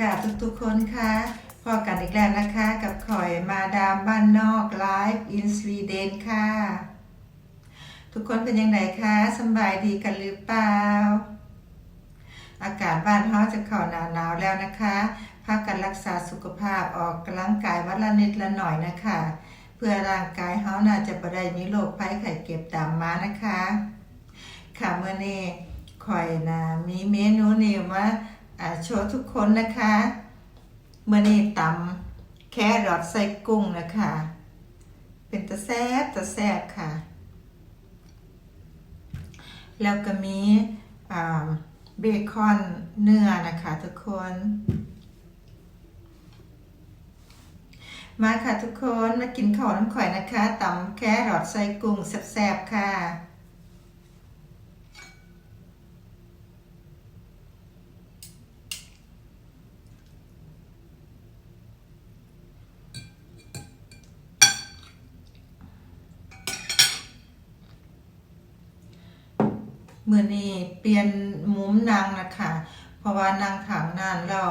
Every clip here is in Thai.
ค่ะทุกๆคนค่ะพอกันอีกแล้วนะคะกับข่อยมาดามบ้านนอกไลฟ์อินสวีเดนค่ะ ทุกคนเป็นยังไงคะสบายดีกันหรือเปล่า อากาศบ้านเฮาจะเข้าหนาหนาวแล้วนะคะพากันรักษาสุขภาพออกกำลังกายวันละนิดละหน่อยนะคะ เพื่อร่างกายเฮาน่าจะบ่ได้มีโรคภัยไข้เจ็บตามมานะคะ ค่ะเมื่อนี้ข่อยนะมีเมนูนี้มา อ่าโชว์ทุกคนนะคะเมื่อนี้ตำแครอทใส่กุ้งนะคะ เป็นตะแซ่บตะแซ่บค่ะ แล้วก็มีเบคอนเนื้อนะคะทุกคน มาค่ะทุกคนมากินข้าวน้ำข่อยนะคะตำแครอทใส่กุ้งแซ่บๆค่ะ มือนี้เปลี่ยนมุมนางนะคะ เพราะว่านางถางนานแล้ว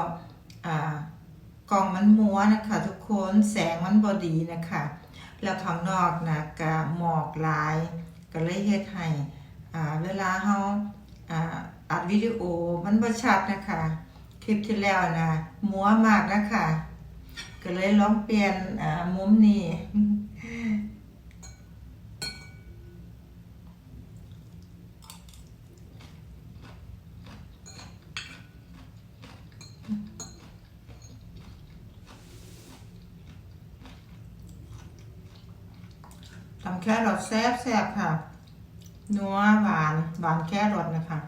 อ่ากล่องมันมัวนะคะ ทุกคนแสงมันบอดีนะคะ แล้วข้างนอกนะกะหมอกลาย ก็เลยเฮ็ดให้อ่าเวลาเฮาอ่าอัดวิดีโอมันบ่ชัดนะคะ คลิปที่แล้วนะมัวมากนะคะ ก็เลยลองเปลี่ยนอ่ามุมนี้ ทำแค่รสแซ่บๆค่ะนัวหวานหวานแค่รสนะคะ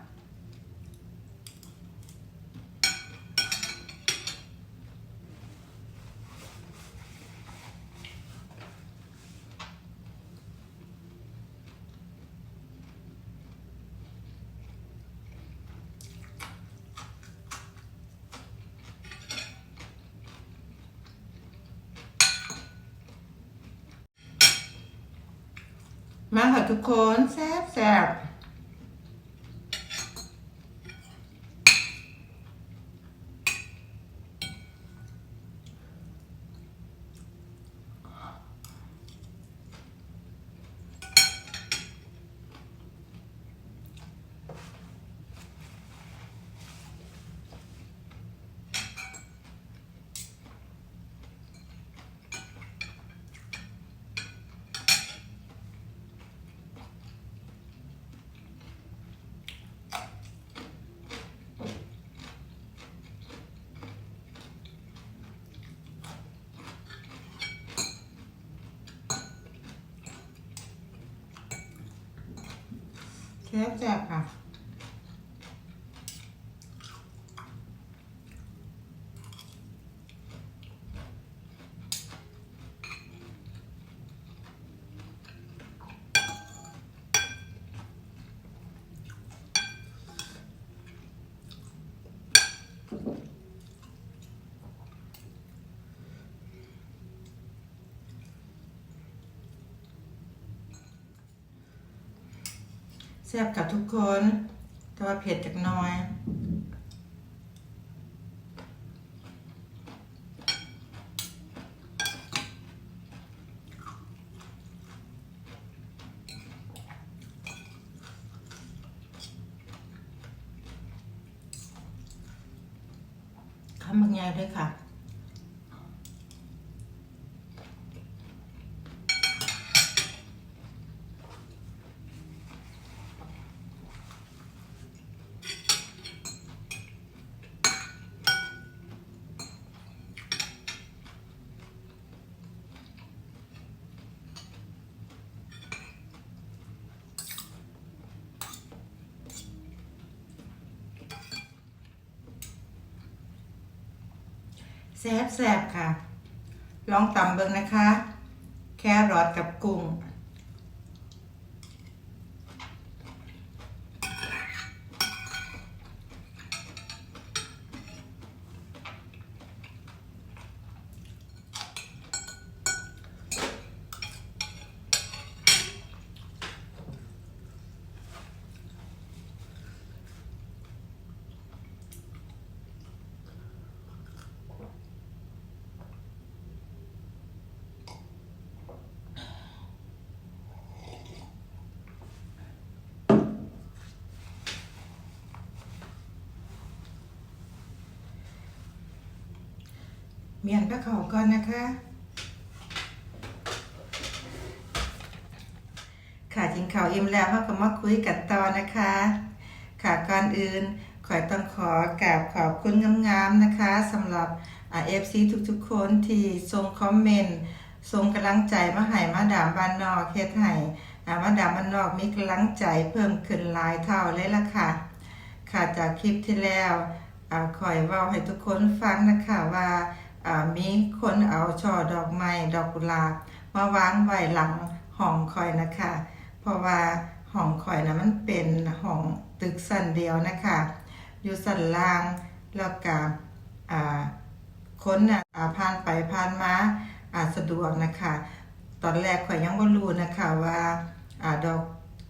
มาค่ะทุกคนแซ่บแซ่บ แซ่บแซ่ค่ะ ซ่บกับทุกคน แต่ว่าเผ็ดจากน้อยคำบางอย่างด้วยค่ะ แซ่บแซบค่ะ ลองตำเบิ่งนะคะ แครอทกับกุ้ง มีอันพระเขาก่อนนะคะ ค่ะจิงข่าวอิ่มแล้วเราก็มาคุยกันต่อนะคะ ค่ะก่อนอื่นขอยต้องขอกราบขอบคุณงามๆนะคะสำหรับเอฟซีทุกๆคนที่ส่งคอมเมนต์ส่งกำลังใจมาให้มาดามบ้านนอกเฮ็ดให้มาดามบ้านนอกมีกำลังใจเพิ่มขึ้นหลายเท่าเลยล่ะค่ะ ค่ะจากคลิปที่แล้วอ่าคอยเว้าให้ทุกคนฟังนะคะว่า มีคนเอาช่อดอกไม้ดอกกุหลาบมาวางไว้หลังห้องคอยนะคะ เพราะว่าห้องคอยนะมันเป็นห้องตึกสั้นเดียวนะคะ อยู่สั้นล่างแล้วก็คนน่ะอ่าผ่านไปผ่านมาอาสะดวกนะคะ ตอนแรกข่อยยังบ่รู้นะคะว่าอาดอก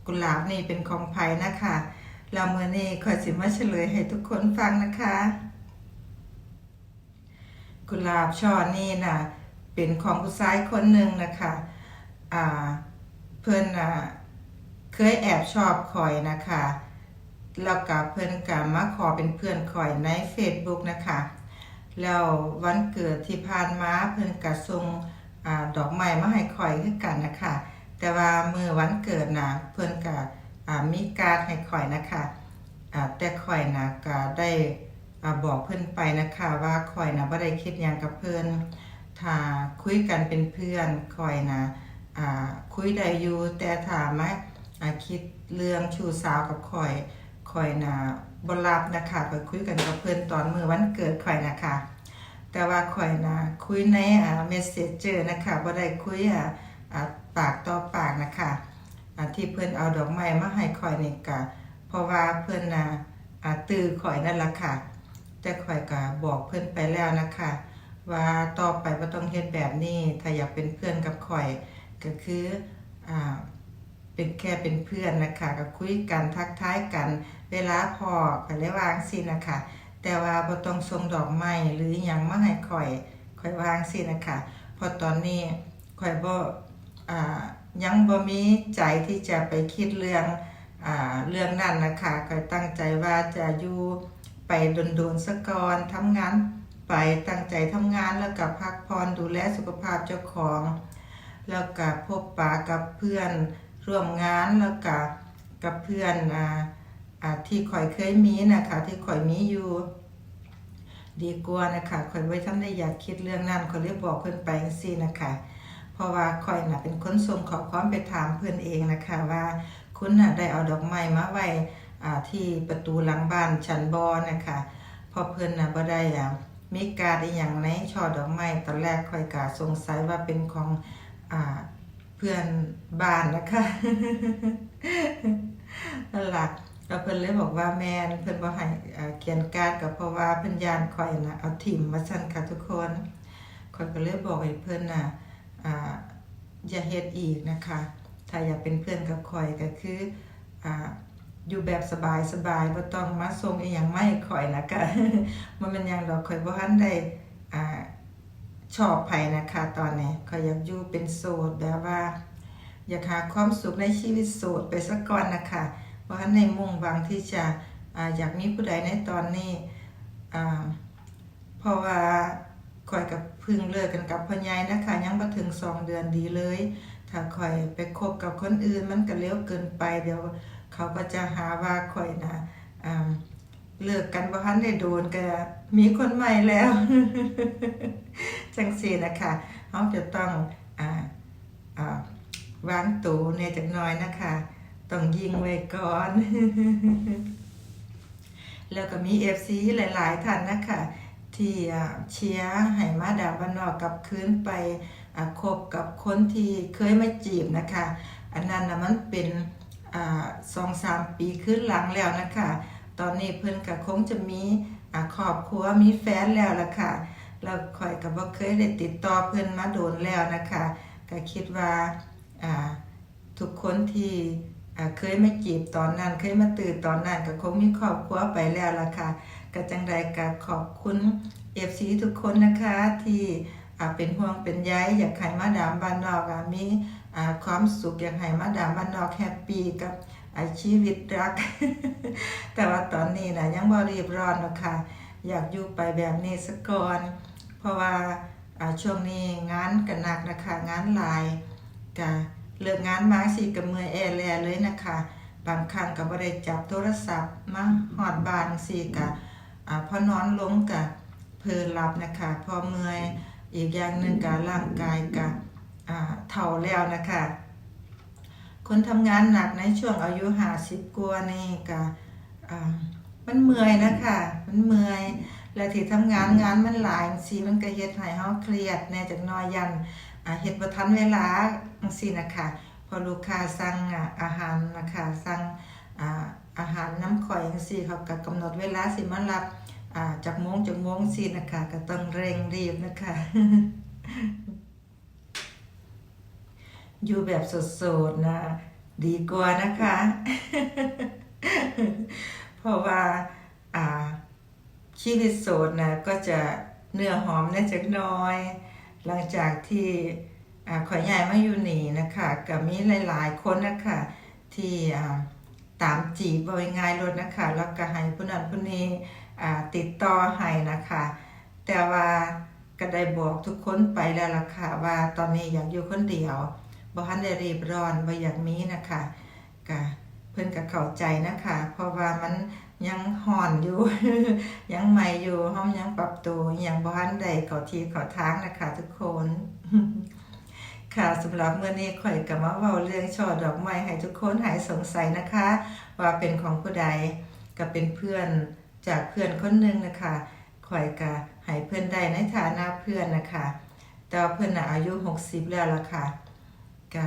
กุหลาบนี่เป็นของไผนะคะแล้วมื้อนี้ข่อยสิมาเฉลยให้ทุกคนฟังนะคะ กุหลาบช่อนี่นะเป็นของผู้ชายคนหนึ่งนะคะอ่าเพิ่นน่ะเคยแอบชอบข่อยนะคะแล้วก็เพิ่อนก็มาขอเป็นเพื่อนข่อยใน Facebook นะคะแล้ววันเกิดที่ผ่านมาเพิ่อนก็ส่งอดอกไม้มาให้ข่อยคือกันนะคะแต่ว่ามื้อวันเกิดน่ะเพิ่อนก็อ่ามีการให้ข่อยนะคะแต่ข่อยน่ะก็ได้ บอกเพิ่อนไปนะคะว่าข่อยนะบ่ได้คิดยังกับเพิ่อนถ้าคุยกันเป็นเพื่อนข่อยนะอ่าคุยได้อยู่แต่ถามาอ่าคิดเรื่องชู้สาวกับข่อยข่อยนะบรับนะคะไปคุยกันกับเพื่อนตอนมือวันเกิดข่อยนะคะ แต่ว่าข่อยนะคุยในอ่าเมสเซจเจอร์นะคะบ่ได้คุยอ่าอ่าปากต่อปากนะคะอ่าที่เพื่อนเอาดอกไม้มาให้ข่อยนี่ก็เพราะว่าเพื่อนนะอ่าตื้อข่อยนั่นละค่ะ แต่ข่อยก็บอกเพื่อนไปแล้วนะคะ ว่าต่อไปบ่ต้องเฮ็ดแบบนี้ถ้าอยากเป็นเพื่อนกับข่อยก็คืออ่าเป็นแค่เป็นเพื่อนนะคะก็คุยกันทักทายกันเวลาพอก็เลยวางสินะคะ แต่ว่าบ่ต้องส่งดอกไม้หรือหยังมาให้ข่อยข่อยวางสินะคะเพราะตอนนี้ข่อยบ่อ่ายังบ่มีใจที่จะไปคิดเรื่องอ่าเรื่องนั้นนะคะข่อยตั้งใจว่าจะอยู่ ไปโดนๆสะก่อนทำงานไปตั้งใจทำงานแล้วก็พักผ่อนดูแลสุขภาพเจ้าของ แล้วก็พบปะกับเพื่อนร่วมงานแล้วก็กับเพื่อนอ่าอ่าที่ข่อยเคยมีนะคะที่ข่อยมีอยู่ ดีกว่านะคะข่อยไว้ทำได้อยากคิดเรื่องนั้นข่อยเลยบอกเพิ่อนไปจังซี่นะคะเพราะว่าข่อยน่ะเป็นคนส่งขอความไปถามเพื่อนเองนะคะว่าคุณน่ะได้เอาดอกไม้มาไว้ ที่ประตูหลังบ้านชั้นบอนะคะพอเพิ่อนน่ะบ่ได้อ่ามีการ์ดอย่างในช่อดอกไม้ตอนแรกข่อยก็สงสัยว่าเป็นของอ่าเพื่อนบ้านนะคะนั่นล่ะแล้วเพิ่นเลยบอกว่าแม่นเพิ่นบ่ให้เขียนการ์ดก็เพราะว่าเพิ่นยานข่อยนะเอาถิ่มมาซั่นค่ะทุกคนข่อยก็เลยบอกให้เพิ่นน่ะอ่าอย่าเฮ็ดอีกนะคะ ถ้าอยากเป็นเพื่อนกับข่อยก็คืออ่า อยู่แบบสบายสบายบ่ต้องมาส่งอีหยังมาให้ข่อยนะคะมันเป็นหยังดอกข่อยบ่ทันได้อ่าชอบไผนะคะ ตอนนี้ก็อยากอยู่เป็นโสดแบบว่า อยากหาความสุขในชีวิตโสดไปสักก่อนนะคะเพราะฉะนั้นในมุ่งหวังที่จะอาอยากมีผู้ใดในตอนนี้อ่าเพราะว่าคอยกับพึ่งเลิกกันกับพ่อใหญ่นะคะ ยังมาถึงสองเดือนดีเลย ถ้าคอยไปคบกับคนอื่นมันก็เร็วเกินไปเดี๋ยว เขาก็จะหาว่าคอยนะเลิกกันบ่ทันได้โดนก็มีคนใหม่แล้ว จังสีนะคะเขาจะต้องอวางตูในจักน้อยนะคะ ต้องยิงไว้ก่อน แล้วก็มีเอฟซีหลาย ๆ ท่านนะคะ ที่เชียร์ให้มาดามบ้านนอกกับคืนไปคบกับคนที่เคยมาจีบนะคะ อันนั้นนะมันเป็น สองสามปีขึ้นหลังแล้วนะคะ ตอนนี้เพิ่นก็คงจะมีครอบครัวมีแฟนแล้วล่ะค่ะเราคอยกับบ่าเคยได้ติดต่อเพิ่นมาโดนแล้วนะคะก็คิดว่าทุกคนที่เคยมาจีบตอนนั้น เคยมาตื่นตอนนั้นก็คงมีครอบครัวไปแล้วล่ะค่ะก็จังใดก็ขอบคุณ FC ทุกคนนะคะที่ เป็นห่วงเป็นใยอยากให้มาดามบ้านนอกมีความสุขอยากให้มาดามบ้านนอกแฮปปี้กับชีวิตรัก แต่ว่าตอนนี้นะยังบ่รีบร้อนหรอกค่ะ อยากอยู่ไปแบบนี้สักก่อน เพราะว่าช่วงนี้งานกันหนักนะคะงานหลายกะเลิกงานมาสิกับมือแอแลเลยนะคะ บางครั้งก็บ่ได้จับโทรศัพท์มาหอดบานสิกะอ่าพอนอนลงกะเพลินหลับนะคะ พอเมื่อย อีกอย่างหนึ่งกะร่างกายกะอ่าเท่าแล้วนะคะคนทำงานหนักในช่วงอายุห้าสิบกว่านี่กะอ่ามันเมื่อยนะคะมันเมื่อยและที่ทำงานงานมันหลายจังซี่มันก็เฮ็ดให้เฮาเครียดแหน่จักหน่อยยันอ่าเฮ็ดบ่ทันเวลาจังซี่นะคะพอลูกค้าสั่งอะอาหารนะคะสั่งอ่าอาหารน้ำข่อยจังซี่เขาก็กำหนดเวลาสิมารับ อ่าจากโมงจากโมงสินะคะก็ต้องเร่งรีบนะคะ อยู่แบบสดๆนะ ดีกว่านะคะ เพราะว่าอ่าชีวิตโสดนะก็จะเนื้อหอมแน่จักน้อย หลังจากที่อ่าขอยใหญ่มาอยู่นี่นะคะกับมีหลาย ๆ คนนะคะที่ตามจีบเอาง่ายๆรถนะคะ แล้วก็ให้ผู้นั้นผู้นี้ ติดต่อให้นะคะ แต่ว่าก็ได้บอกทุกคนไปแล้วล่ะค่ะว่าตอนนี้อยากอยู่คนเดียวบ่ทันได้รีบร้อนบ่อยากมีนะคะก็เพิ่นก็เข้าใจนะคะ เพราะว่ามันยังห่อนอยู่ ยังใหม่อยู่ห้องยังปรับตัวยังบ่ทันได้เข้าทีเข้าทางนะคะ ทุกคน ค่ะสำหรับเมื่อนี้ข่อยก็มาเว้าเรื่องช่อดอกไม้ให้ทุกคนหายสงสัยนะคะ ว่าเป็นของผู้ใดก็เป็นเพื่อน จากเพื่อนคนหนึ่งนะคะข่อยก็ให้เพื่อนได้ในฐานะเพื่อนนะคะแต่เพื่อนอายุ 60 แล้วล่ะค่ะก็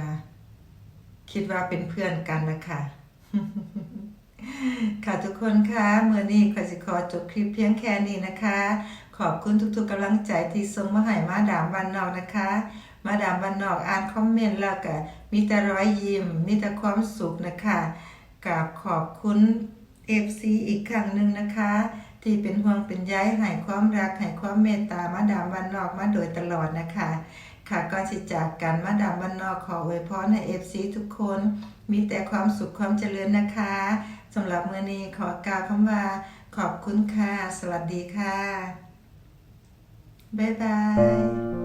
คิดว่าเป็นเพื่อนกันนะคะค่ะทุกคนคะเมื่อนี้ขอยสิขอจบคลิปเพียงแค่นี้นะคะ ขอบคุณทุกๆกำลังใจที่ส่งมาให้มาดามวันนอกนะคะ มาดามวันนอกอ่านคอมเมนต์แล้วก็มีแต่รอยยิ้มมีแต่ความสุขนะคะกับขอบคุณ FC อีกครั้งหนึ่งนะคะ ที่เป็นห่วงเป็นใยให้ความรักให้ความเมตตามาดามวันนอกมาโดยตลอดนะคะ ค่ะก่อนสิจากกันมาดามวันนอกขออวยพรให้ FC ทุกคนมีแต่ความสุขความเจริญนะคะสำหรับเมื้อนี้ขอกล่าวคำว่า ขอบคุณค่ะ สวัสดีค่ะ บ๊ายบาย